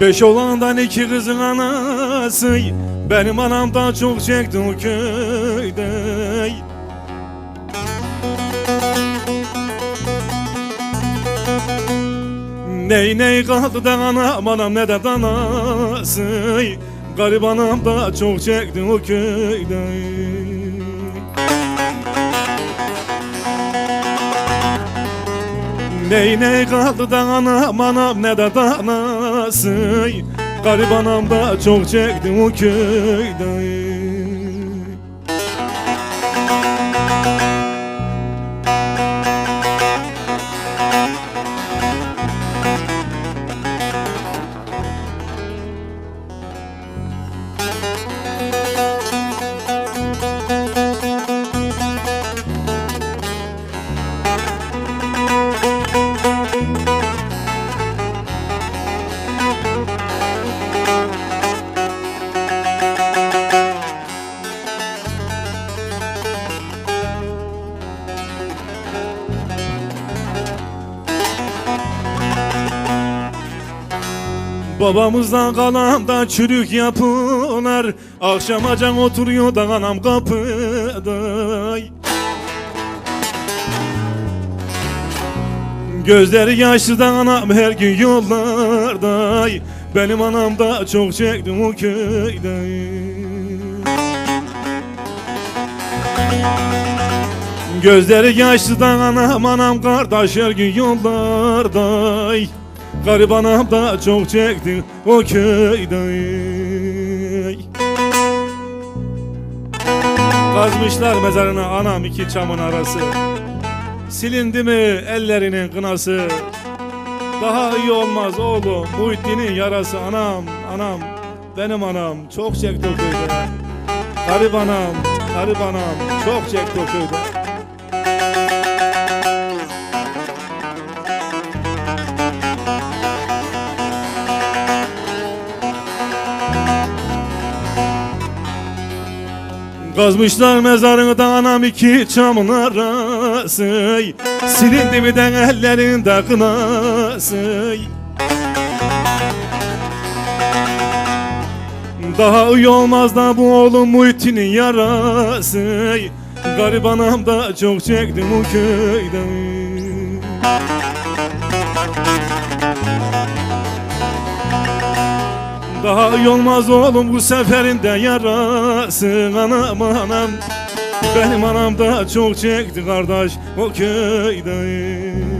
Beş olandan iki kızın anası. Benim anam da çok çekti o köyde. Ney ney kaldı da anam anam ne de danası. Garip anam da çok çekti o köyde Ney ney kaldı da anam anam ne de danası? Garip anam da çok çekti o köyde Babamızdan kalan da çürük yapılar. Akşam acan oturuyor da anam kapıda. Gözleri yaşlı da anam her gün yollarda. Benim anam da çok çekti o köyde. Gözleri yaşlı da anam anam kardeş her gün yollarda Garip anam da çok çekti o köyde Kazmışlar mezarına anam iki çamın arası. Silindi mi ellerinin kınası. Daha iyi olmaz oğlum Muhittin'in yarası anam anam. Benim anam çok çekti o köyde. Garip anam çok çekti o köyde Kazmışlar mezarını anam iki çamın arası Silindi mi de ellerinde kınası Daha iyi olmaz da bu oğlum Muhittin'in yarası Garip anam da çok çektim o köyde Daha iyi olmaz oğlum bu seferinde yarası. Anam anam. Benim anam da çok çekti kardeş o köyde